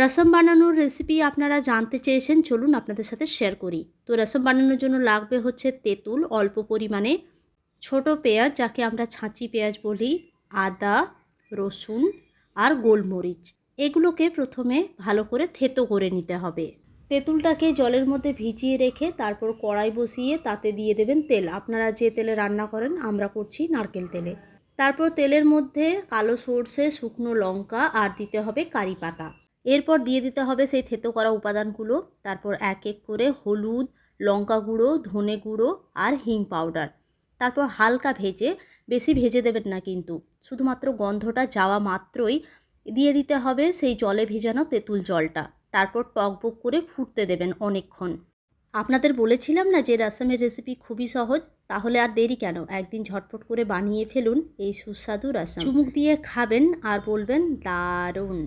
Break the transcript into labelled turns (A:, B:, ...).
A: রসম বানানোর রেসিপি আপনারা জানতে চেয়েছেন, চলুন আপনাদের সাথে শেয়ার করি। তো রসম বানানোর জন্য লাগবে হচ্ছে তেঁতুল, অল্প পরিমাণে ছোট পেঁয়াজ, যাকে আমরা ছাঁচি পেঁয়াজ বলি, আদা, রসুন আর গোলমরিচ। এগুলোকে প্রথমে ভালো করে থেতো করে নিতে হবে। তেঁতুলটাকে জলের মধ্যে ভিজিয়ে রেখে তারপর কড়াই বসিয়ে তাতে দিয়ে দেবেন তেল। আপনারা যে তেলে রান্না করেন, আমরা করছি নারকেল তেলে। তারপর তেলের মধ্যে কালো সর্ষে, শুকনো লঙ্কা আর দিতে হবে কারি পাতা। এরপর দিয়ে দিতে হবে সেই থেতো করা উপাদানগুলো। তারপর এক এক করে হলুদ, লঙ্কা গুঁড়ো, ধনে গুঁড়ো আর হিং পাউডার। তারপর হালকা ভেজে, বেশি ভেজে দেবেন না কিন্তু। শুধুমাত্র গন্ধটা যাওয়া মাত্রই দিয়ে দিতে হবে সেই জলে ভেজানো তেঁতুল জলটা। তারপর টকবক করে ফুটতে দেবেন অনেকক্ষণ। আপনাদের বলেছিলাম না যে রাসামের রেসিপি খুবই সহজ? তাহলে আর দেরি কেন? একদিন ঝটপট করে বানিয়ে ফেলুন এই সুস্বাদু রাসাম চুমুক দিয়ে খাবেন আর বলবেন দারুণ।